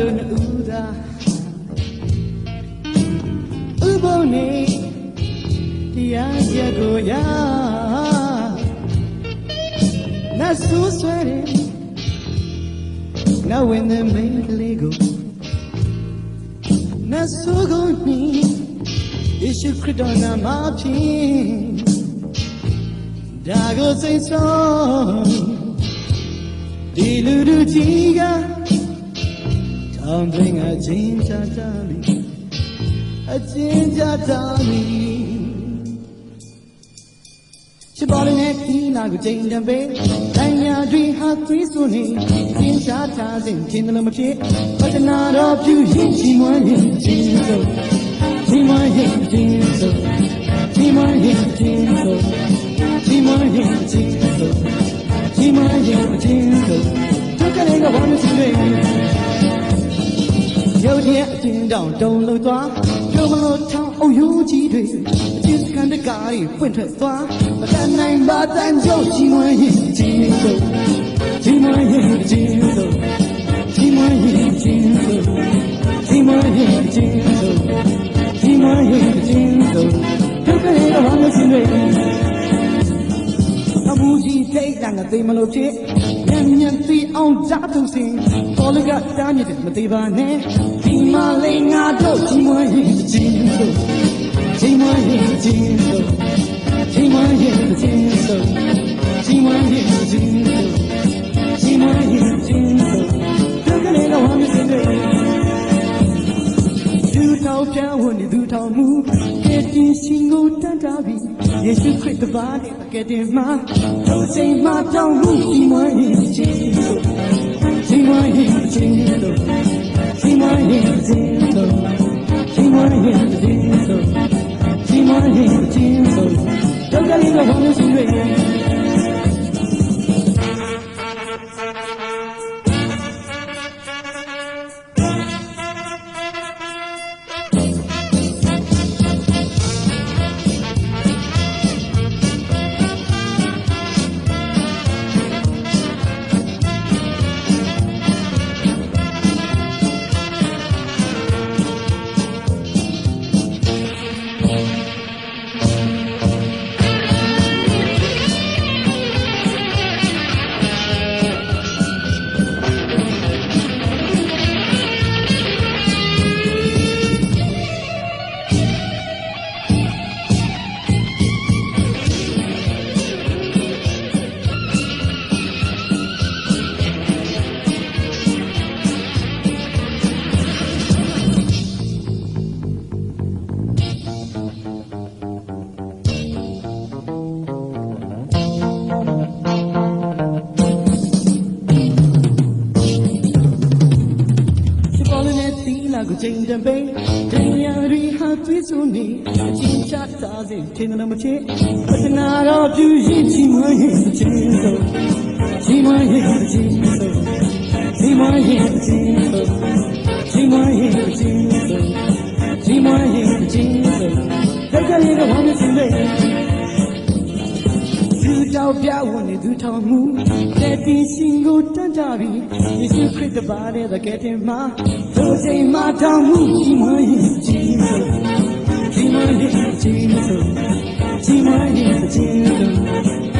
တို့နှစ်ဦးသာဥပုံနေတရားချက်ကိုရနတ်ဆိုးဆွဲတယ်နတ်ဝင်တဲ့မိန်းကလေးကိုနတ်ဆိုးကုန်နီယေရှုခရစ်တော်နာမဖြင့်ဒါကိုစိတ်ဆုံးဒီလူလူကြီးက ထောင်သွင်းအချင်းချာတာမီအချင်းချာတာမီချစ်ပေါ်တဲ့ဒီနာကိုချိန်တံပေးတိုင်းညာတွေဟာသွေးစွနေသင်ရှားထားစဉ်ထင်တယ်လို့မဖြစ်ဝတနာတော်ပြုရင်ချီးမွမ်းရင်ချင်းဆုံးချီးမွမ်းရင်ချင်းဆုံးချီးမွမ်းရင်ချင်းဆုံးချီးမွမ်းရင်ချင်းဆုံးဒီမရဲ့အချင်းတို့ဒုက္ခတွေကဘာလို့ရှိလဲ ရုပ်ရဲ့အချင်းတောင်တုံလို့သွားပြုံးမလို့ထောင်းအုပ်ယူကြီးတွေအချင်းစကန်တကားတွေပွင့်ထွက်သွားမတန်နိုင်ပါတန်ကြုတ်ကြီးမရဲ့အချင်းတို့ဒီမရဲ့အချင်းတို့ဒီမရဲ့အချင်းတို့ဒီမရဲ့အချင်းတို့ဒီမရဲ့အချင်းတို့ဒုက္ခတွေကဘာလို့ရှိလဲအမှုကြီးထိတ်တန်ကသိမလို့ဖြစ် ညံ့ညံ့သိအောင်ဇာတုစင်ပေါ်လကတားမြစ်တယ်မသေးပါနဲ့ဒီမလေးငါတို့ဒီမရင်ချင်းတို့ဒီမရင်ချင်းတို့ဒီမရင်ချင်းတို့ဒီမရင်ချင်း တင်ရှင်ကိုတန်တာပြီယေရှုခရစ်တပါးနဲ့ကဲတင်မှာတို့ချိန်မှာတောင်းမှုဒီမရင်ချင်းတို့ဒီမရင်ချင်းတို့ ကိုချိန်တံပိန်တရားရီဟာသွေးစွနေအချင်းချတာစေထင်တယ်မချစ်ပတနာတော်ပြုရင်ချီမွေးရင်ချင်းတို့ချီမွေးရင်ချင်းတို့ချီမွေးရင်ချင်းတို့ချီမွေးရင်ချင်းတို့ သူတောက်ပြဝင်နေသူထောင်မှုတဲ့တင်ရှင်ကိုတန်တာပြီးယေရှုခရစ်တပါးတဲ့ကဲတင်မှာတို့ချိန်မှာထောင်မှုကြီးမွေးကြီးမွေးကြီးမွေးကြီးမွေးကြီးမွေးကြီးမွေးကြီး